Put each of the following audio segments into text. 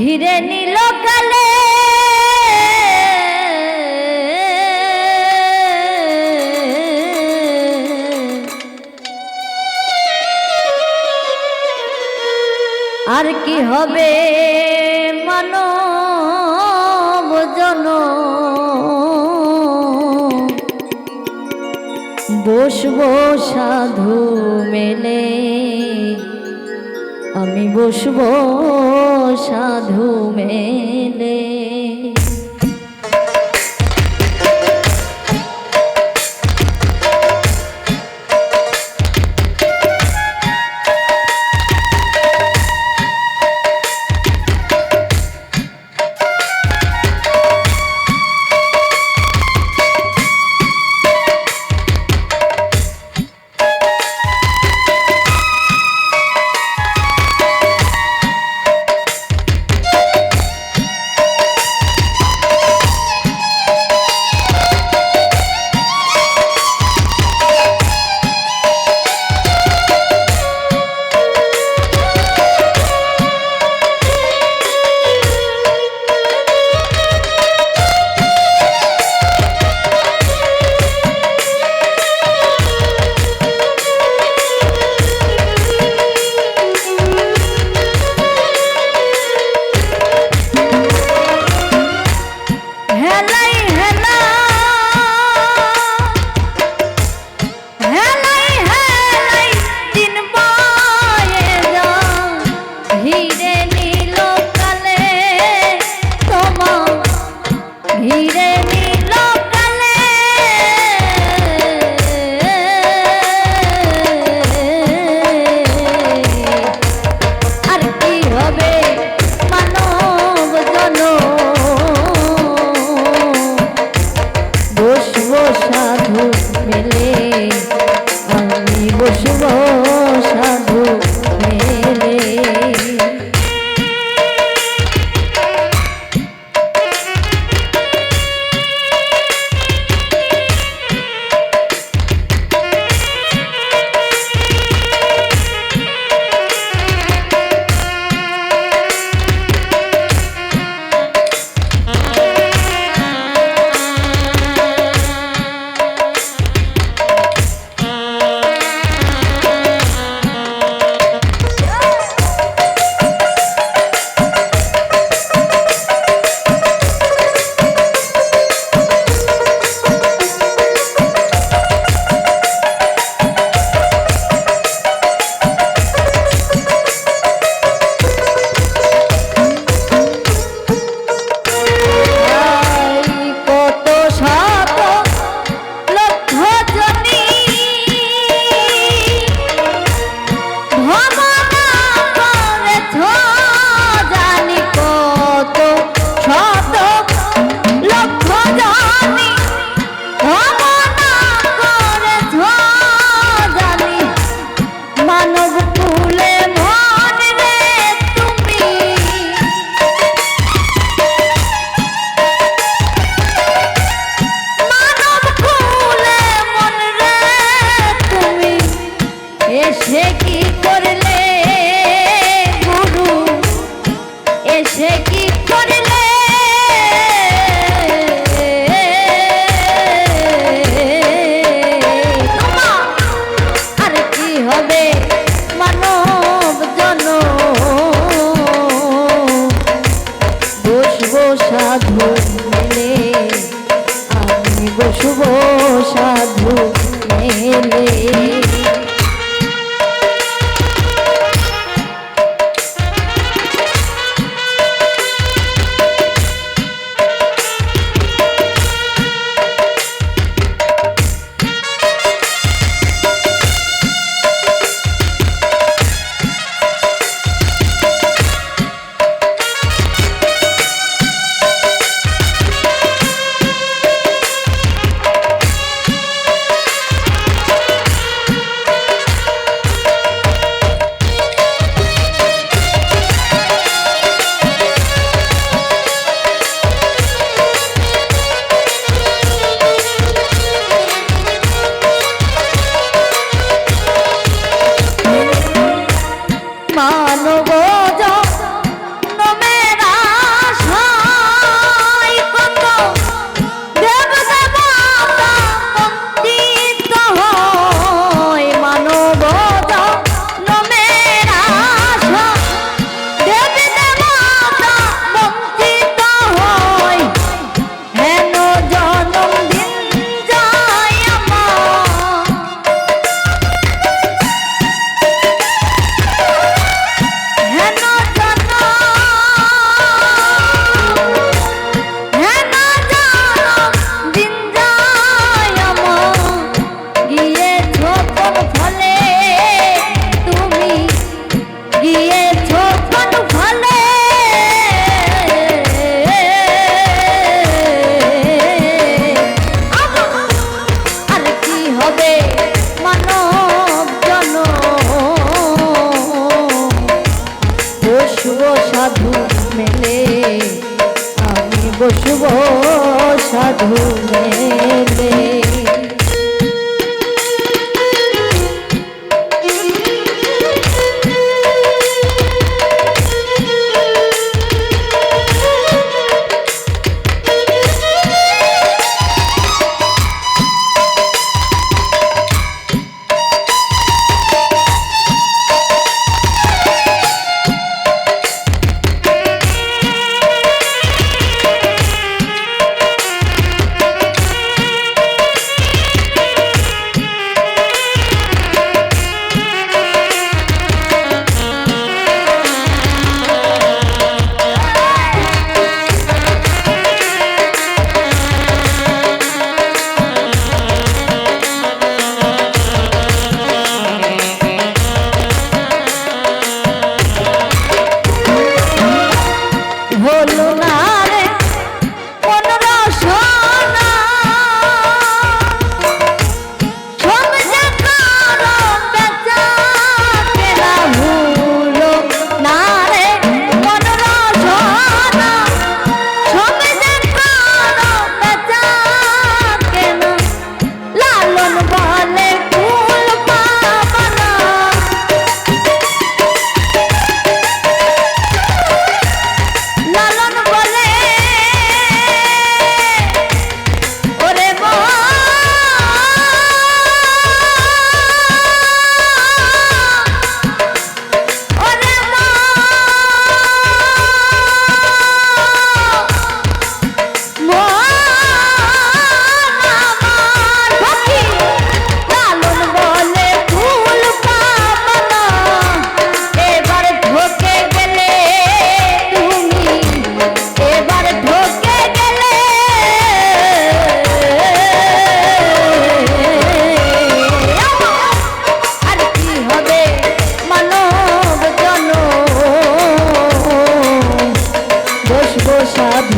ঘিরে নিল কালে। আর কি হবে মানব জন? বসবো সাধু মেলে আমি বসবো সাধু মেলে। Shiva.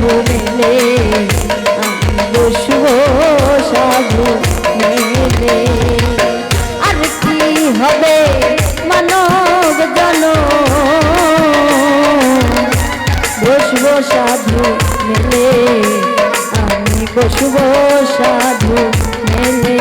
সাধু সাধু মেলে। আর কি হবে মানব জন সাধু মেলে। আমি বসব সাধু মেলে।